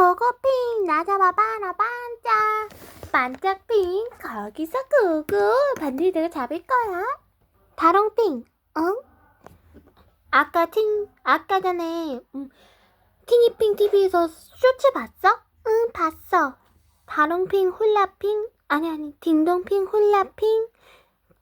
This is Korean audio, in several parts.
고고핑 나 잡아봐라 반짝 반짝핑 거기서 구구 내가 잡을 거야. 다롱핑 응? 아까 팅 아까 전에 음, 티니핑 TV에서 쇼츠 봤어? 응 봤어. 다롱핑 훌라핑 아니 아니 딩동핑 훌라핑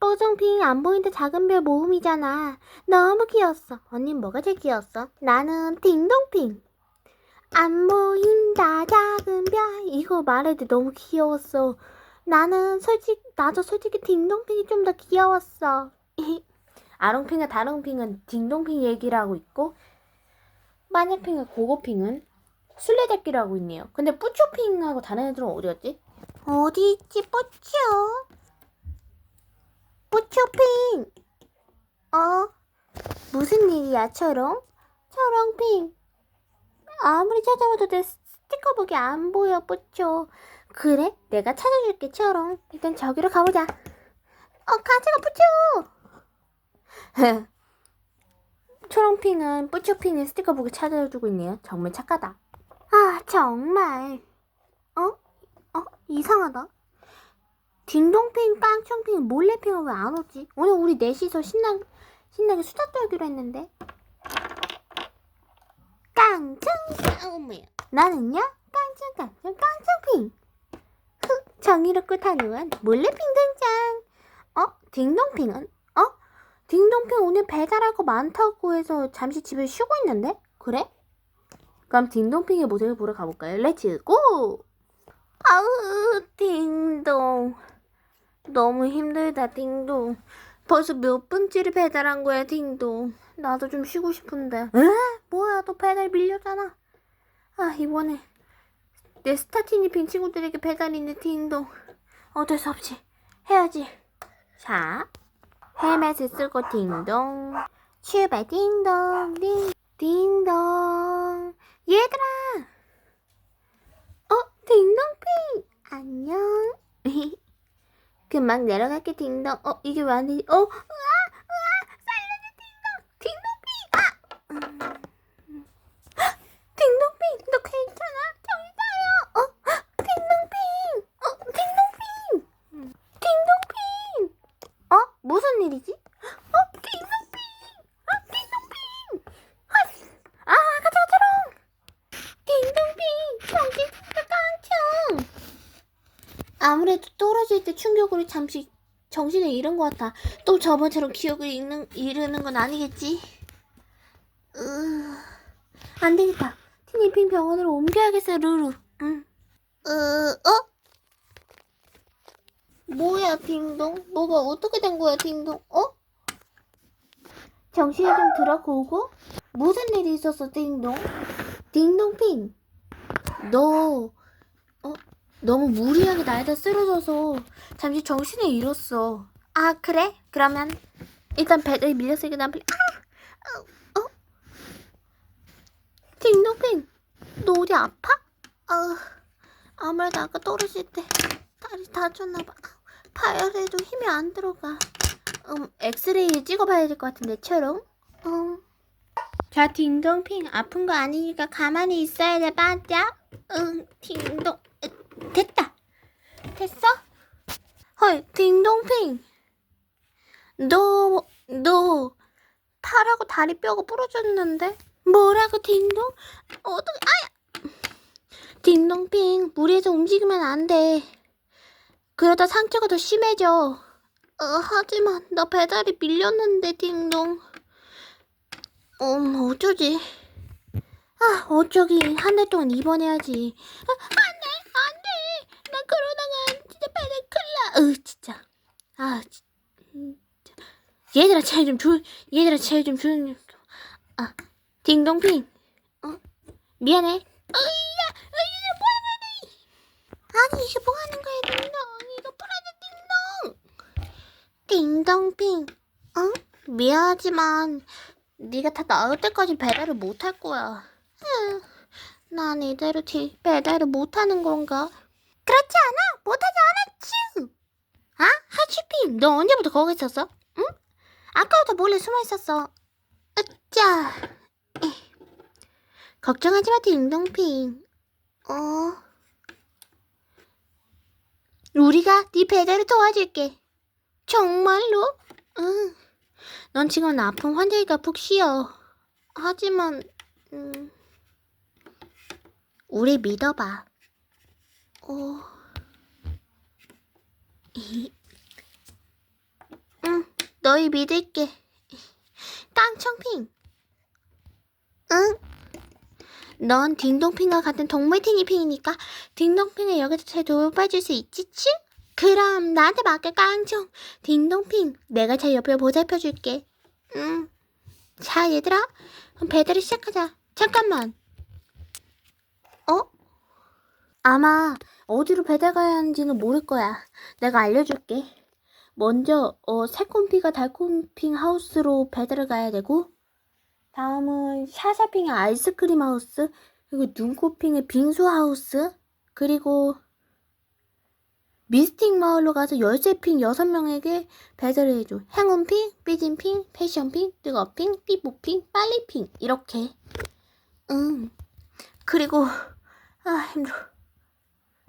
뽀송핑 안 보이는데 작은 별 모음이잖아. 너무 귀여웠어. 언니 뭐가 제일 귀여웠어? 나는 딩동핑 안 보인다. 작은 별. 이거 말해도 너무 귀여웠어. 나는 솔직 나도 솔직히 딩동핑이 좀 더 귀여웠어. 아롱핑과 다롱핑은 딩동핑 얘기를 하고 있고 마녀핑과 고고핑은 술래잡기를 하고 있네요. 근데 뿌초핑하고 다른 애들은 어디였지? 어디 있지 뿌초 뿌초핑. 어? 무슨 일이야 초롱? 초롱핑 아무리 찾아봐도 내 스티커북이 안 보여 뿌초 그래? 내가 찾아줄게 초롱. 일단 저기로 가보자. 어 가져가 뿌초 초롱핑은 뿌초핑의 스티커북을 찾아주고 있네요. 정말 착하다. 아 정말. 어? 어? 이상하다. 딩동핑, 깡총핑, 몰래핑은 왜 안 오지? 오늘 우리 넷이서 신나, 신나게 수다 떨기로 했는데 어머야 나는요 깡총핑 흑 정의롭고 단호한 몰래핑 등장. 어 딩동핑은? 어? 딩동핑 오늘 배달할 거 많다고 해서 잠시 집에 쉬고 있는데? 그래? 그럼 딩동핑의 모습을 보러 가볼까요? 렛츠 고 아우 딩동. 너무 힘들다 딩동. 벌써 몇 번째를 배달한 거야 딩동. 나도 좀 쉬고 싶은데. 에? 뭐야 또 배달 밀렸잖아 아 이번에 내 스타티니핑 친구들에게 배달이네 딩동. 어쩔 수 없이 해야지. 자 헬멧을 쓰고 딩동. 출발 딩동 딩 딩동. 얘들아! 어 딩동핑! 안녕. 금방 내려갈게 딩동. 어 이게 왜안 되지 어 으아 살려줘 딩동 딩동핑 아 음. 헉, 딩동핑 너 괜찮아 저기 가요 어 헉, 딩동핑 어 딩동핑 음. 딩동핑 어 무슨 일이지 어어 헐. 아 가자 가자롱 딩동핑 정신 차려 깡총 아무래도 떨어질 때 충격으로 잠시 정신을 잃은 것 같아. 또 저번처럼 기억을 잃는, 잃는 건 아니겠지? 으... 안 되겠다. 티니핑 병원으로 옮겨야겠어, 루루. 응. 으, 어? 뭐야, 딩동? 뭐가 어떻게 된 거야, 딩동? 어? 정신이 좀 들어오고? 무슨 일이 있었어, 딩동? 딩동핑. 너, 어? 너무 무리하게 나에다 쓰러져서 잠시 정신을 잃었어. 아 그래? 그러면 일단 배를 밀렸으니까 난 빨리 아! 어? 어? 딩동핑 너 어디 아파? 아 아무래도 아까 떨어질 때 다리 다쳤나봐. 파열해도 힘이 안 들어가. 음 엑스레이 찍어봐야 될 것 같은데 처럼. 음. 자 딩동핑 아픈 거 아니니까 가만히 있어야 돼 반짝. 응 딩동. 됐다. 됐어? 헐, 딩동핑. 너, 너, 팔하고 다리 뼈가 부러졌는데? 뭐라고, 딩동? 어떻게, 아야! 딩동핑, 무리해서 움직이면 안 돼. 그러다 상처가 더 심해져. 어, 하지만, 나 배달이 밀렸는데, 딩동. 음, 어쩌지? 아, 어쩌기. 한달 동안 입원해야지. 아, 안 돼! 안 돼! 나 그러다가 진짜 배달 큰일 나. 으, 진짜. 아, 진짜. 얘들아, 제일 좀 조, 얘들아, 제일 좀 조용히. 좀. 아, 딩동핑. 어? 미안해. 으이야! 으이야, 뭐 거야? 아니, 이게 뭐 하는 거야, 딩동. 딩동핑. 어? 미안하지만, 네가 다 나을 때까지 배달을 못 할 거야. 응. 난 이대로 뒤 배달을 못 하는 건가? 그렇지 않아. 못 하지 않았지. 아? 하츄핑, 너 언제부터 거기 있었어? 응? 아까부터 몰래 숨어 있었어. 으짜. 걱정하지 마, 딩동핑. 어. 우리가 네 배달을 도와줄게. 정말로? 응. 넌 지금 아픈 환자니까 푹 쉬어. 하지만, 음, 우리 믿어봐. 어. 응, 너희 믿을게. 깡청핑. 응. 넌 딩동핑과 같은 동물탱이핑이니까 딩동핑을 여기서 잘 돌봐줄 수 있지, 치? 그럼 나한테 맡겨 깡총. 딩동핑, 내가 잘 옆에 보살펴 줄게. 응. 자, 얘들아, 그럼 배달을 시작하자. 잠깐만. 어? 아마 어디로 배달 가야 하는지는 모를 거야. 내가 알려줄게. 먼저 어, 새콤피가 달콤핑 하우스로 배달을 가야 되고 다음은 샤샤핑의 아이스크림 하우스 그리고 눈코핑의 빙수 하우스 그리고 미스틱 마을로 가서 열쇠핑 여섯 명에게 배달을 해줘. 행운핑, 삐진핑, 패션핑, 뜨거핑, 삐뽀핑, 빨리핑 이렇게. 응. 그리고 아 힘들어.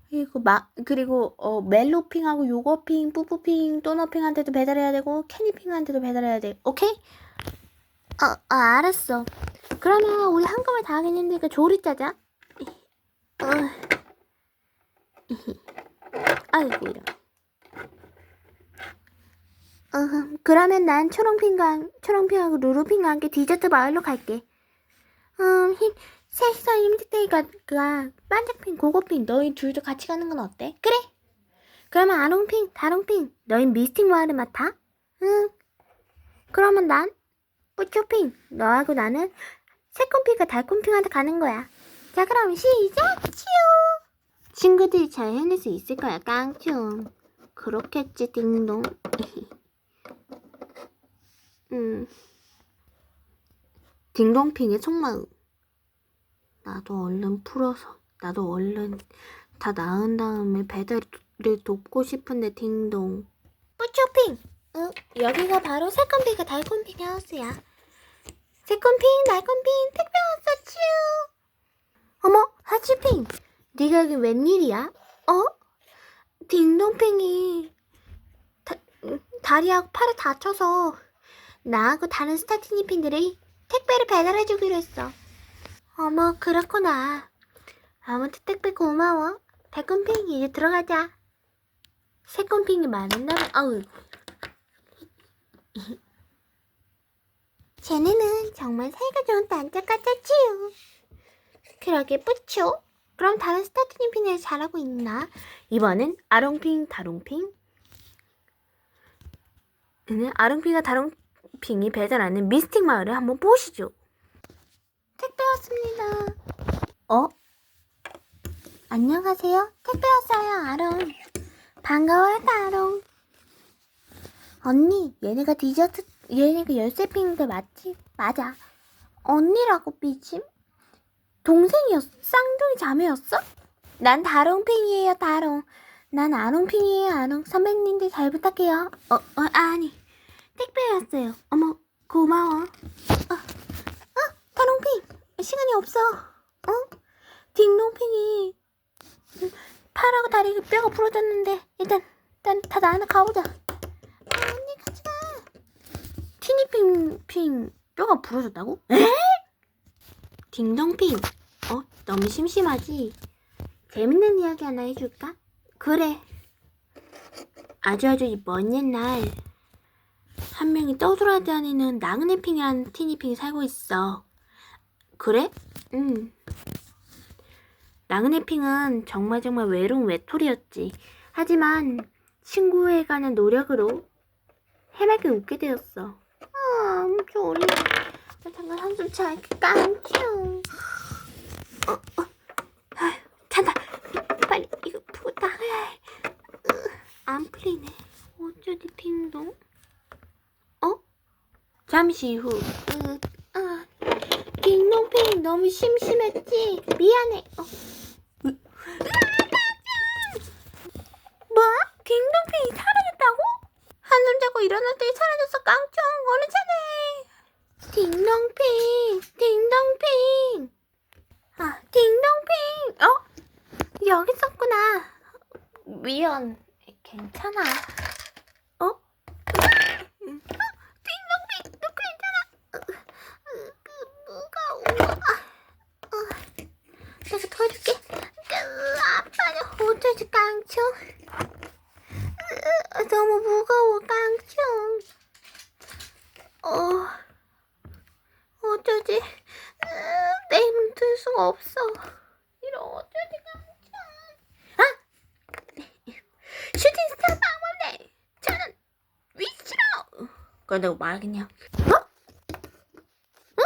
그리고 마 그리고 어 멜로핑하고 요거핑, 뿌뿌핑, 또너핑한테도 배달해야 되고 캐니핑한테도 배달해야 돼. 오케이? 어, 아, 알았어. 그러면 우리 한꺼번에 다 하겠는데 조리 짜자. 어. 아이고 이런. 어, 그러면 난 초롱핑과 초롱핑하고 루루핑과 함께 디저트 마을로 갈게. 음, 힘, 셋이서 힘들테이가 그 반짝핑, 고고핑 너희 둘도 같이 가는 건 어때? 그래. 그러면 아롱핑, 다롱핑 너희 미스틱 마을을 맡아. 응. 그러면 난 뿌초핑 너하고 나는 새콤핑과 달콤핑한테 가는 거야. 자 그럼 시작! 치우! 친구들이 잘 해낼 수 있을 거야 깡충. 그렇겠지 딩동. 음. 딩동핑의 속마음. 나도 얼른 풀어서 나도 얼른 다 나은 다음에 배달을 돕고 싶은데 딩동. 뿌초핑. 응, 여기가 바로 새콤핑과 달콤핑 하우스야. 새콤핑, 달콤핑, 택배 왔어, 츄! 어머, 하치핑, 네가 여기 웬일이야? 어? 딩동핑이 다, 다리하고 팔을 다쳐서 나하고 다른 스타티니핑들이 택배를 배달해주기로 했어. 어머, 그렇구나. 아무튼 택배 고마워. 달콤핑, 이제 들어가자. 새콤핑이 많았나 봐. 아우. 쟤네는 정말 사이가 좋은 단짝 같았지요. 그러게 뿌초. 그럼 다른 스타트님 핑을 잘하고 있나? 이번엔 아롱핑, 다롱핑. 는 아롱핑과 다롱핑이 배달하는 미스틱 마을을 한번 보시죠. 택배 왔습니다. 어? 안녕하세요. 택배 왔어요, 아롱. 반가워요, 아롱. 언니, 얘네가 디저트, 얘네가 열쇠 핑인데 맞지? 맞아. 언니라고 삐짐? 동생이었어? 쌍둥이 자매였어? 난 다롱핑이에요, 다롱. 난 아롱핑이에요, 아롱. 선배님들 잘 부탁해요. 어, 어, 아니. 택배였어요. 어머, 고마워. 어, 어, 다롱핑. 시간이 없어. 어? 딩동핑이 팔하고 다리 뼈가 부러졌는데 일단 일단 다 나나 가보자. 아, 언니 같이 가. 티니핑핑 뼈가 부러졌다고? 에? 딩동핑. 어? 너무 심심하지? 재밌는 이야기 하나 해줄까? 그래. 아주 아주 먼 옛날 한 명이 떠돌아다니는 나그네핑이라는 티니핑이 살고 있어. 그래? 응. 나그네핑은 정말 정말 외로운 외톨이였지. 하지만 친구해가는 노력으로 해맑게 웃게 되었어. 아, 졸려. 나 잠깐 한숨 잘게 깡충. 어, 어. 잔다. 빨리 이거 푸고 나가야 해. 으, 안 풀리네. 어쩌지 핑동? 어? 잠시 후. 으, 아, 너무 심심했지? 미안해. 어. 뭐? 딩동핑이 사라졌다고? 한숨 자고 일어났더니 사라졌어 깡총 얼른 차례 딩동핑 딩동핑 아 딩동핑 어? 여기 있었구나. 미안. 괜찮아. 어? 띵동댕, 너 괜찮아? 무거워. 내가 도와줄게. 아빠는 어쩌지 깡총. 으, 너무 무거워 깡총. 어, 어쩌지? 으, 내 힘을 들 수가 없어. 이런 어쩌지 깡총. 아! 슈팅스타 방문대. 저는 위치로. 내가 말하겠냐? 어? 어?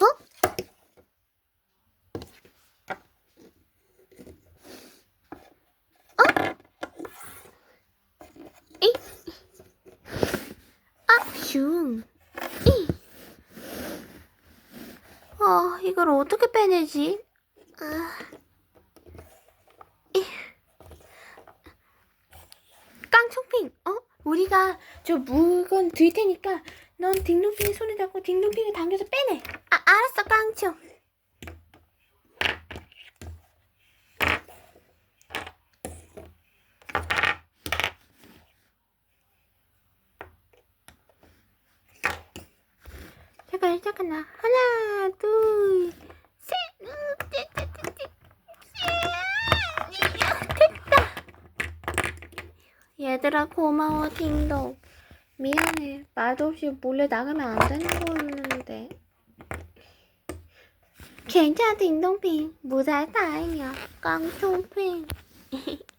어? 이. 아, 슝. 이. 어, 이걸 어떻게 빼내지? 아. 이. 깡총핑, 어? 우리가 저 물건 들 테니까 넌 딩동핑이 손에 잡고 딩동핑을 당겨서 빼내. 아, 알았어, 깡총. 잠깐 잠깐만 하나 둘셋 됐다 얘들아 고마워 딩동. 미안해. 말도 없이 몰래 나가면 안 되는 거였는데. 괜찮아 딩동핑. 무사히 다행이야. 깡총핑